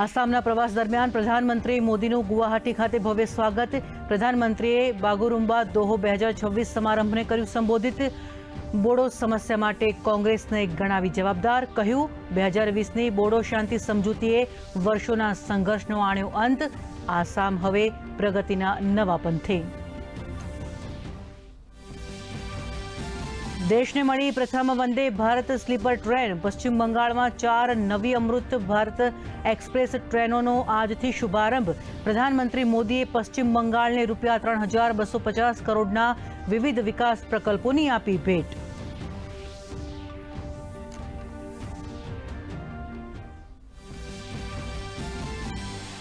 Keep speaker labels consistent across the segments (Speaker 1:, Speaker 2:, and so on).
Speaker 1: આસામના પ્રવાસ દરમિયાન પ્રધાનમંત્રી મોદીનું ગુવાહાટી ખાતે ભવ્ય સ્વાગત. પ્રધાનમંત્રીએ બાગુરુમ્બા દોહો બે હજાર છવ્વીસ સમારંભને કર્યું સંબોધિત. બોડો સમસ્યા માટે કોંગ્રેસને ગણાવી જવાબદાર કહ્યું. બે હજાર વીસની બોડો શાંતિ સમજૂતીએ વર્ષોના સંઘર્ષનો આણ્યો અંત. આસામ હવે પ્રગતિના નવા પંથે. દેશને મળી પ્રથમ વંદે ભારત સ્લીપર ટ્રેન. પશ્ચિમ બંગાળમાં ચાર નવી અમૃત ભારત એક્સપ્રેસ ટ્રેનોનો આજથી શુભારંભ. પ્રધાનમંત્રી મોદીએ પશ્ચિમ બંગાળને રૂપિયા ત્રણ હજાર બસો પચાસ કરોડના વિવિધ વિકાસ પ્રકલ્પોની આપી ભેટ.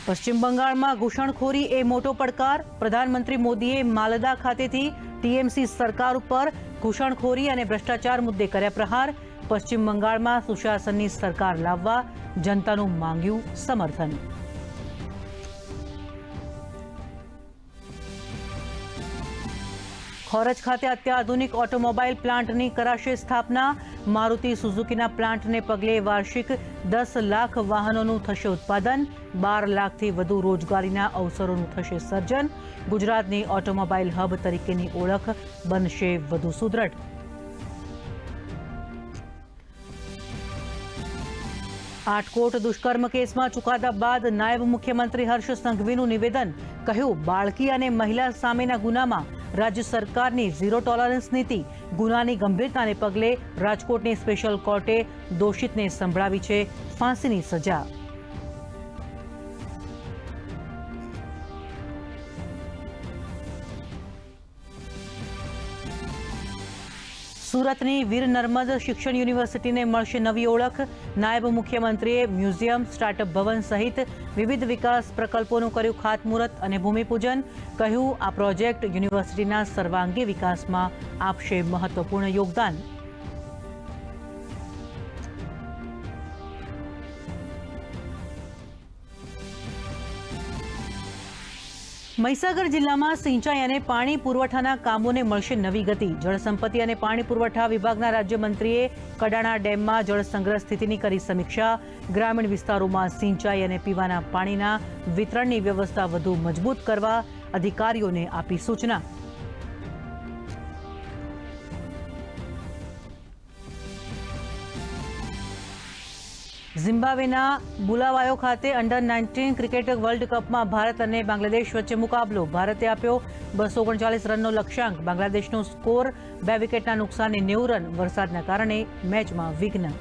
Speaker 1: પશ્ચિમ બંગાળમાં ઘૂસણખોરી એ મોટો પડકાર. પ્રધાનમંત્રી મોદીએ માલદા ખાતેથી ટીએમસી સરકાર ઉપર ઘૂસણખોરી અને ભ્રષ્ટાચાર મુદ્દે કર્યા પ્રહાર. પશ્ચિમ બંગાળમાં સુશાસનની સરકાર લાવવા જનતાનું માંગ્યું સમર્થન. ખોરજ ખાતે અત્યાધુનિક ઓટોમોબાઈલ પ્લાન્ટની કરાશે સ્થાપના. મારુતિ સુઝુકીના પ્લાન્ટને પગલે વાર્ષિક દસ લાખ વાહનોનું થશે ઉત્પાદન, બાર લાખથી વધુ રોજગારીના અવસરોનું થશે સર્જન, ગુજરાતની ઓટોમોબાઈલ હબ તરીકેની ઓળખ બનશે વધુ સુદૃઢ આટકોટ દુષ્કર્મ કેસમાં ચુકાદા બાદ નાયબ મુખ્યમંત્રી હર્ષ સંઘવીનું નિવેદન, કહ્યું, બાળકી અને મહિલા સામેના ગુનામાં રાજ્ય સરકારની ઝીરો ટોલરન્સ નીતિ ગુનાની ગંભીરતાને પગલે રાજકોટની સ્પેશિયલ કોર્ટે દોષિતને સંભળાવી છે ફાંસીની સજા. સુરતની વીર નર્મદ શિક્ષણ યુનિવર્સિટીને મળશે નવી ઓળખ. નાયબ મુખ્યમંત્રીએ મ્યુઝિયમ, સ્ટાર્ટઅપ ભવન સહિત વિવિધ વિકાસ પ્રકલ્પોનું કર્યું ખાતમુહૂર્ત અને ભૂમિપૂજન. કહ્યું, આ પ્રોજેક્ટ યુનિવર્સિટીના સર્વાંગી વિકાસમાં આપશે મહત્વપૂર્ણ યોગદાન. મહીસાગર જિલ્લામાં સિંચાઈ અને પાણી પુરવઠાના કામોને મળશે નવી ગતિ. જળસંપત્તિ અને પાણી પુરવઠા વિભાગના રાજ્યમંત્રીએ કડાણા ડેમમાં જળ સંગ્રહ સ્થિતિની કરી સમીક્ષા. ગ્રામીણ વિસ્તારોમાં સિંચાઈ અને પીવાના પાણીના વિતરણની વ્યવસ્થા વધુ મજબૂત કરવા અધિકારીઓને આપી સૂચના. ઝિમ્બાબ્વેના બુલાવાયો ખાતે અંડર નાઇન્ટીન ક્રિકેટ વર્લ્ડ કપમાં ભારત અને બાંગ્લાદેશ વચ્ચે મુકાબલો. ભારતે આપ્યો બસો ઓગણચાલીસ રનનો લક્ષ્યાંક. બાંગ્લાદેશનો સ્કોર બે વિકેટના નુકસાને નેવું રન વરસાદના કારણે મેચમાં વિઘ્ન